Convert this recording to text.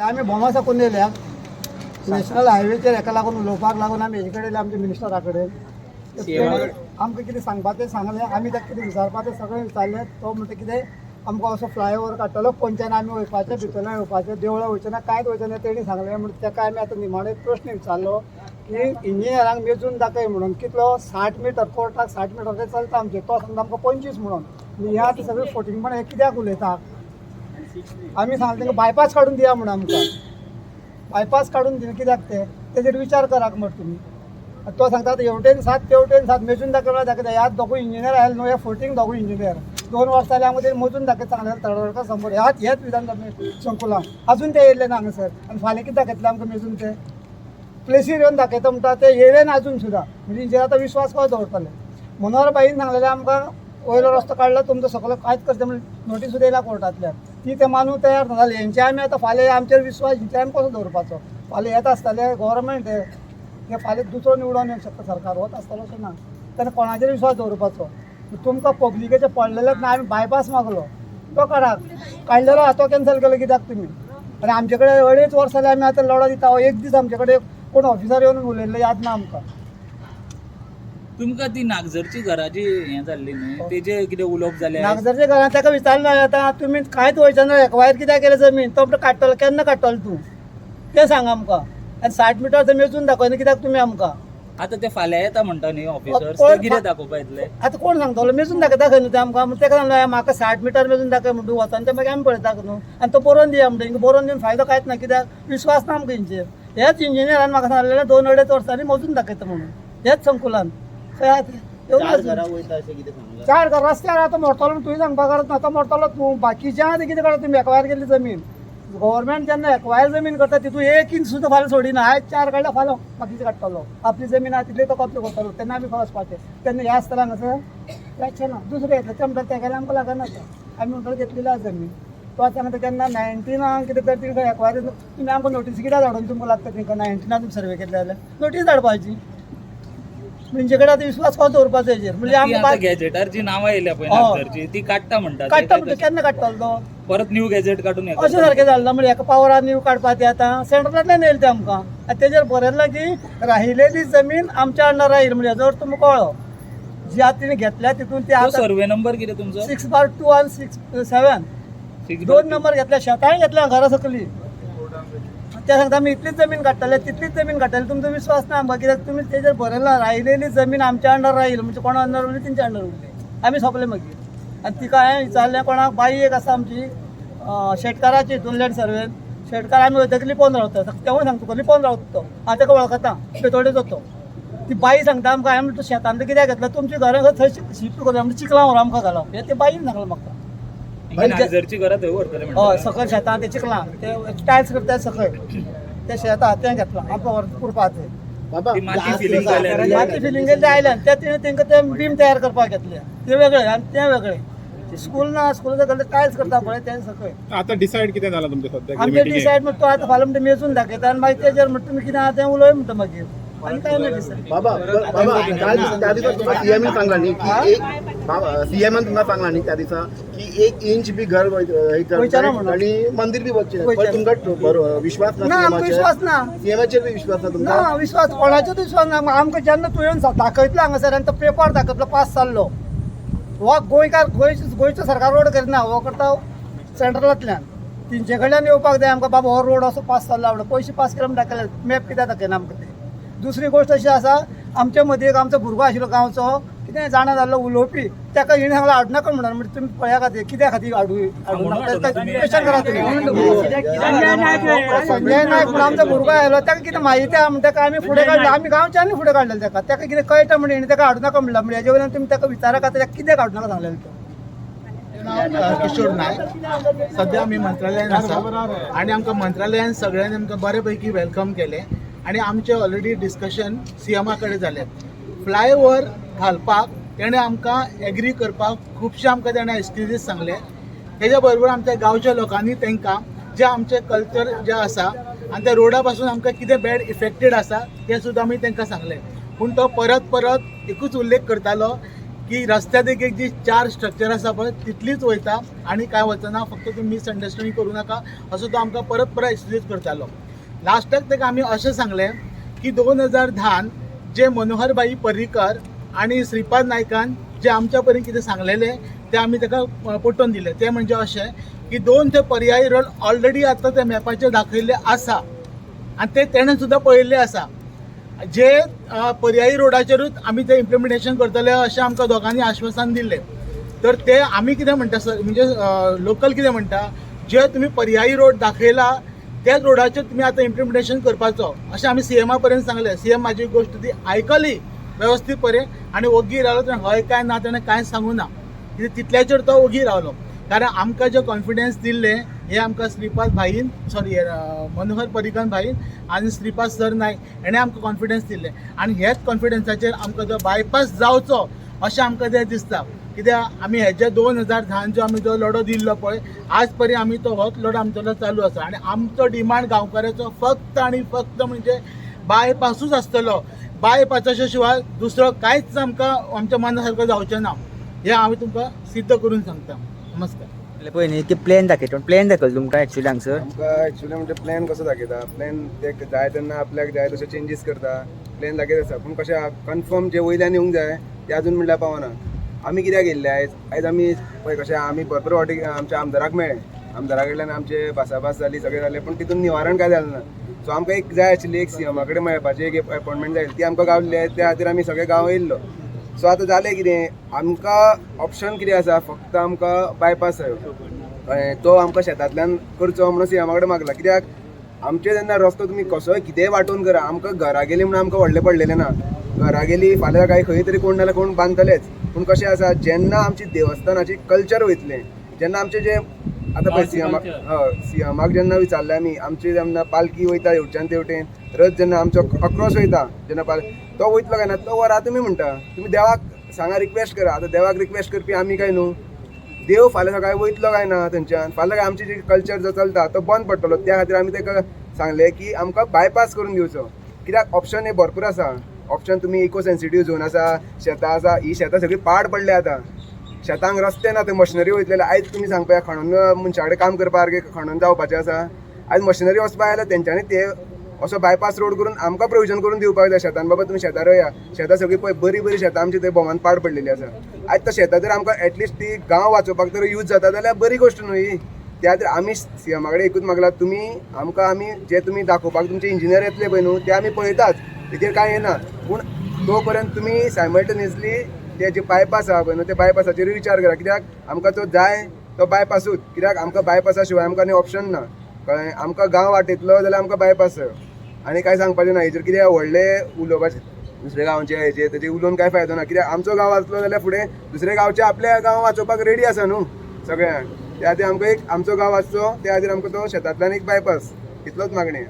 आमी बोमासा कोण येयल्याक नॅशनल हायवेचेर हेका लागून उलोवपाक लागून आमी हेजे कडेन आमच्या मिनिस्टरा कडेन आमकां कितें सांगपा तें सांगलें आमी ताका कितें विचारपा तें सगळें विचारलें तो म्हणटा कितें आमकां असो फ्लायओवर काडटलो पंचायत आमी वयपाचें भितरल्यान येवपाचें देवळां वयचें ना कांयच वयचें ना तेणी सांगलें म्हणून ताका आमी आतां निमाणो एक प्रश्न विचारलो की इंजिनियरांक मेजून दाखय म्हणून कितलो? साठ मिटर कोर्टाक साठ मिटर चलता आमचें तो सांगता आमकां पंचवीस म्हणून. ह्या आतां सगळें फोटींगपण हे कित्याक उलयता? आमी सांगता तांकां बायपास काडून दिया म्हणून आमकां बायपास काडून दिना कित्याक ते तेजेर विचार कराक म्हणटा तुमी तो सांगता आतां हेवटेन सात तेवटेन सात. मेजून दाखयला दाखयता ह्यात दोगू इंजिनियर आयल न्हू हे फोटींग दोगूय इंजिनियर दोन वर्स जालीं आमकां ते मोजून दाखयता सांगलें तडका समोर. ह्याच हेच विधान संकुला अजून ते येयले ना हांगासर आनी फाल्यां कितें दाखयतलें आमकां मेजून ते. प्लेसीर येवन दाखयता म्हणटा ते येयले ना अजून सुद्दां म्हणजे इंजिनियर आतां विश्वास कसो दवरताले मनोहर बाईन सांगलेलें आमकां वयलो रस्तो काडलो तुमचो सगळो कांयच करचें म्हणून नोटीस सुद्दां येयला कोर्टांतल्यान ती ते मानूंक तयार ना जाली हेंचे आमी आतां फाल्यां आमचेर विश्वास हेंचे आमी कसो दवरपाचो फाल्यां येत आसतले गोवोरमेंट हे फाल्यां दुसरो निवडून येवंक शकता. सरकार होत आसतलो अशें ना तेन्ना कोणाचेर विश्वास दवरपाचो तुमकां पब्लिकेचे पडलेलेच ना आमी बायपास मागलो. तो काडाक काडलेलो आहा तो कॅन्सल केलो कित्याक तुमी आनी आमचे कडेन अडेच वर्स जालीं आमी आतां लढो दिता एक दीस आमचे कडेन कोण ऑफिसर येवन उलयल्ले याद ना आमकां तुमकां ती नागझरची घराची हें जाल्ली न्हू? तेजे कितें उलोवप जालें नागजरच्या घरात ताका विचारलं आता तुम्ही कांयच वयचे ना एकवायर कित्याक केलें जमीन? तो म्हणटा काडटलो केन्ना काडटलो तूं? तें सांग आमकां. आनी साठ मिटर थंय मेजून दाखयना कित्याक तुमी आमकां. आतां ते फाल्यां येता म्हणटा न्ही ऑफिसर्स कोण- ते कितें दाखोवपा येतले आतां कोण सांगतलो मेजून दाखय दाखय न्हू ते आमकां? म्हणून ताका सांगलें म्हाका साठ मिटर मेजून दाखय म्हणून वचोन ते मागीर आमी पळयता न्हू? आनी तो बरोवन दिया म्हणटा हिंगा बरोवन दिवन फायदो कांयच ना कित्याक विश्वास ना आमकां हेंचेर हेच इंजिनियरान म्हाका सांगलेलें दोन अडेच वर्सांनी मोजून दाखयता म्हणून. हेच संकुलान. खंय. चार घर रस्त्यार आतां मोडटलो तुवें सांगपा गरज ना तो मोडटलो तूं बाकीच्या आतां कितें करता तुमी एकवायर केल्ली जमीन. गव्हर्मेंट जेन्ना एकवायर जमीन करता. तितून एक इंच सुद्दां फाल्यां सोडिना आयज चार काडल्या फाल्यां बाकीचे काडटलो आपली जमीन आहा तितली तो कब्जा करतलो तेन्ना आमी खंय वचपाचें तेन्ना हें आसतलें हांगासर ना दुसरें येतलें ते म्हणटा तेगेलें आमकां लागना तें आमी म्हणटलो घेतलेली आहा जमीन. तो आतां सांगता केन्ना नायन्टिनाक कितें तर तिका एकवायर तुमी आमकां नोटीस कित्याक धाडून तुमकां लागता तिका नायन्टिनाक तुमी सर्वे केल्ले जाल्यार नोटीस धाडपाची म्हणजे कडेन आतां विश्वास कसो दवरपाचो हेजेर म्हणजे ती आमकां आतां गॅजेटार जी नांवां येयल्या पळय हय. नागझरची ती काडटा म्हणटा काडटा म्हणजे कशें? केन्ना काडटलो तो परत न्यू गॅजेट काडून हें अशें. सारकें जालें ना म्हणजे एका पावरान नीव काडपा ती आतां. सेंट्रलांतल्यान येयले ते आमकां. आनी तेजेर बरयल्लें की राहिलेली जमीन आमच्या अंडर राहील म्हणजे अर्थ तुमकां कळ्ळो जी आतां तिणें घेतल्या तितून ती तो आतां सर्वे नंबर कितें तुमचो? सिक्स बार टू आनी सिक्स सेवन Six दोन bar नंबर घेतल्या शेतांय घेतल्या घरा सकली ते सांगता आम्ही इतलीच जमीन काडटले तितलीच जमीन काडटले तुमचो विश्वास ना आमकां कित्याक तुमी तेजेर बरयला राहिलेली जमीन आमच्या अंडर राहील म्हणजे कोणा अंडर उरली तेंच्या अंडर उरली आमी सोंपले मागीर आनी तिका हांवें विचारलें कोणाक बाई एक आसा आमची शेटकाराची शेतकाराची हितून लँड सर्वेन शेटकार आमी वयतकली लिपोवन रावता? तेवूय सांगता तुका लिपोवन रावता? तो हांव ताका वळखता बेतोडेचो तो ती बाई सांगता आमकां हांवें म्हणटा शेतान कित्याक घेतला? तुमची घरां थंय शिफ्ट करूया म्हणजे चिकलां व्हर आमकां घालप हें ते बाईन सांगलें म्हाका ही हय म्हणटा सकयल शेतां ते चिकलां ते टायल्स करता सकयल ते शेतां तें घेतलां आमकां व्हर पुरपा ते माती फिलिंग आयल्यान ते तिणें तेंकां ते बीम तयार करपाक घेतले. ते वेगळे आनी ते वेगळे. स्कूल ना स्कूल टायल्स करता पळय ते सकयल आता डिसाईड किती झालं तुमचं सध्या आमचे? डिसायड म्हणटा तो आतां फाल्यां म्हणटा मेजून दाखयता आनी मागीर तेजेर म्हणटा तुमी कितें आहा तें उलय म्हणटा मागीर बाबा बाबा त्या दिवसा त्या दिवसा तुमका सीएम सांगला न्ही की एक बाबा सीएमन तुमका सांगला न्ही त्या दिसा की एक इंच बी घर हे म्हणून. आणि मंदिर बी. वयचें पण तुमका विश्वास ना आमकां विश्वास ना. सीएमाचेर बी विश्वास ना तुमका विश्वास कोणाचोच विश्वास ना आमकां जेन्ना तुवें दाखयतलो हांगासर आनी तो पेपर दाखयतलो पास जाल्लो हो गोंयकार गोंय गोंयचो सरकार रोड करिना हो करता सेंट्रलांतल्यान तेंचे कडल्यान येवपाक जाय आमकां बाबा हो रोड असो पास जाल्लो आवडो पयशे पास केले म्हणून दाखयले मॅप कित्याक दाखयना आमकां? ते दुसरी गोश्ट अशी आसा आमच्या मदीं एक आमचो भुरगो आशिल्लो गांवचो कितें जाणा जाल्लो उलोवपी. ताका हिणें सांगलो हाडू नाका म्हणून म्हणजे तुमी पळया खातीर कित्या खातीर हाडू हाडू नाका क्वेश्चन करा तुमी संजय नायक म्हणून आमचो भुरगो आयलो ताका कितें म्हायती आहा? म्हणून ताका आमी फुडें काडलो आमी गांवच्यांनी फुडें काडलें ताका ताका कितें कळटा म्हणून हिणें ताका हाडू नाका म्हणला म्हणजे हेजे वयल्यान तुमी ताका विचारा खातीर ताका कित्याक हाडू नाका सांगलेलें तो किशोर नायक सध्या आमी मंत्रालयान आसा आनी आमकां मंत्रालयान सगळ्यांनी आमकां बरे पैकी वेलकम केलें. आनी आमचें ऑलरेडी डिस्कशन सी एमा कडेन जालें फ्लायओवर घालपाक तेणें आमकां एग्री करपाक खुबशे आमकां तेणें एक्सक्युजीस सांगले. तेज्या बरोबर आमच्या गांवच्या लोकांनी तांकां जे आमचे कल्चर जे आसा आनी त्या रोडा पासून आमकां कितें बॅड इफेक्टेड आसा तें सुद्दां आमी तांकां सांगलें. पूण तो परत परत एकूच उल्लेख करतालो की रस्त्या एक एक जी चार स्ट्रक्चर आसा पळय तितलीच वयता आनी काय वचना फक्त तुमी मिसअंडरस्टँडींग करूं नाका असो तो आमकां परत परत एक्सक्यूज करतालो. लास्टाक ताका आमी अशें सांगलें की दोन हजार धान जे मनोहरबाई पर्रीकर आणि श्रीपाद नायकान जे आमच्या पर्यंत कितें सांगलेलें तें आमी ताका पटोवन दिलें. तें म्हणजे अशें की दोन ते पर्यायी रोड ऑलरेडी आतां त्या मॅपाचेर दाखयल्ले आसा आनी ते तेणें सुद्दां पळयल्ले आसा जे पर्यायी रोडाचेरूच आमी ते इम्प्लिमेंटेशन करतले अशें आमकां दोगांनी आश्वासन दिल्लें तर ते आमी कितें म्हणटा सर म्हणजे लोकल कितें म्हणटा जे तुमी पर्यायी रोड दाखयला त्याच रोडाचेर तुमी आतां इम्प्लिमेंटेशन करपाचो अशें आमी सी एमा पर्यंत सांगलें. सी एम म्हाजी गोश्ट ती आयकली वेवस्थीत परे आनी ओगी रावलो तेणें हय काय ना तेणें कांय सांगूं ना. कित्याक तितल्याचेर तो ओगी रावलो कारण आमकां जे कॉन्फिडन्स दिल्लें हे आमकां श्रीपाद भाईन सॉरी मनोहर परिकन भाईन आनी श्रीपाद सर नायक हेणें आमकां कॉन्फिडन्स दिल्लें. आनी हेच कॉन्फिडन्साचेर आमकां जो बायपास जावचो अशें आमकां तें दिसता. कित्याक आमी हेजे दोन हजार धान जो आमी जो लढो दिल्लो पळय आज पर्यंत आमी तो होच लढो आमचो चालू आसा आनी आमचो डिमांड गांवकाराचो फक्त आनी फक्त म्हणजे बायपासूच आसतलो बायपासाच्या शिवाय दुसरो कांयच आमकां आमच्या मना सारको जावचें ना. हें हांव तुमकां सिद्ध करून सांगता. नमस्कार. पयलीं की प्लॅन दाखयता प्लॅन दाखयलो तुमकां एक्चुअली हांगसर आमकां एक्चुअली म्हणजे प्लॅन कसो दाखयता प्लॅन ते जाय तेन्ना आपल्याक जाय तशे चेंजीस करता. प्लॅन दाखयत आसा. पूण कशें कन्फर्म जे वयल्यान येवंक जाय ते अजून म्हणल्यार पावना. आमी कित्याक येयल्ले आयज आयज आमी पळय कशें आमी भरपूर फावटी आमच्या आमदाराक मेळ्ळे. आमदारा कडल्यान आमचे भासाभास जाली सगळें जालें पूण तितून निवारण काय जालें ना? सो आमकां एक जाय आशिल्ली एक सीएमा कडेन मेळपाची एक अपॉयंटमेंट जाय ती आमकां गावल्ली आहे त्या खातीर आमी सगळे गांव येयल्लो. सो आतां जालें कितें? आमकां ऑप्शन कितें आसा? फक्त आमकां बायपास जायो कळ्ळें? तो आमकां शेतांतल्यान करचो म्हणून सीएमा कडेन मागला. कित्याक? आमचे जेन्ना रस्तो तुमी कसोय कितेंय वांटून करा. आमकां घरा गेली म्हणून आमकां व्हडलें पडलेलें ना. घरा गेली फाल्यां काय खंय तरी कोण नाल्यार कोण बांदतलेच पूण कशें आसा जेन्ना आमची देवस्थानाची कल्चर वयतलें जेन्ना आमचे जे आतां पळय सीएमाक हय सीएमाक जेन्ना विचारलें आमी आमची जेन्ना पालखी वयता हेवटेन तेवटेन रथ जेन्ना आमचो अक्रॉस वयता जेन्ना पाल तो वयतलो काय ना तो वरा तुमी म्हणटा तुमी देवाक सांगा रिक्वेस्ट करा. आतां देवाक रिक्वेस्ट करपी आमी काय न्हू? देव फाल्यां सकाळी वयतलो काय ना थंयच्यान फाल्यां काय आमची जी कल्चर जो चलता तो बंद पडटलो. त्या खातीर आमी ताका सांगलें की आमकां बायपास करून दिवचो कित्याक ऑप्शन हे भरपूर आसा. ऑप्शन तुमी इको सेन्सिटिव्ह झोन आसा शेतां आसा ही शेतां सगळीं पाड पडले आतां. शेतांक रस्ते ना थंय मशिनरी वयतले आयज तुमी सांगपा खणून मनशा कडेन काम करपा सारकें खणून जावपाचें आसा आयज मशिनरी वचपा आयल्या तेंच्यांनी ते असो बायपास रोड करून आमकां प्रोविजन करून दिवपाक जाय शेतान. बाबा तुमी शेतां रोया. शेतां सगळीं पळय बरी बरी शेतां आमची थंय भोंवान पाड पडलेली आसा आयज तो शेतां जर आमकां एटलिस्ट ती गांव वाचोवपाक तर यूज जाता जाल्यार बरी गोश्ट न्हू ही. त्या खातीर आमी सीएमा कडेन एकूच मागला तुमी आमकां आमी जे तुमी दाखोवपाक तुमचे इंजिनियर येतले पळय न्हू ते आमी पळयतात तेजेर कांय येना पूण तो पर्यंत तुमी सायमल्टेनियसली ते जे बायपास आहा पळय न्हू ते बायपासाचेरूय विचार करा. कित्याक आमकां तो जाय तो बायपासूच कित्याक आमकां बायपासा शिवाय आमकां आनी ऑप्शन ना. कळ्ळें? आमकां गांव वाटयतलो जाल्यार आमकां बायपास आनी कांय सांगपाचें ना हेजेर कितें व्हडलें उलोवपाचें दुसऱ्या गांवचे हेजे तेजे उलोवन कांय फायदो ना? कित्याक आमचो गांव वाचलो जाल्यार फुडें दुसऱ्या गांवचे आपल्या गांव वाचोवपाक रेडी आसा न्हू सगळ्यांक. त्या खातीर आमकां एक आमचो गांव वाचचो त्या खातीर आमकां तो शेतांतल्यान एक बायपास इतलोच मागणी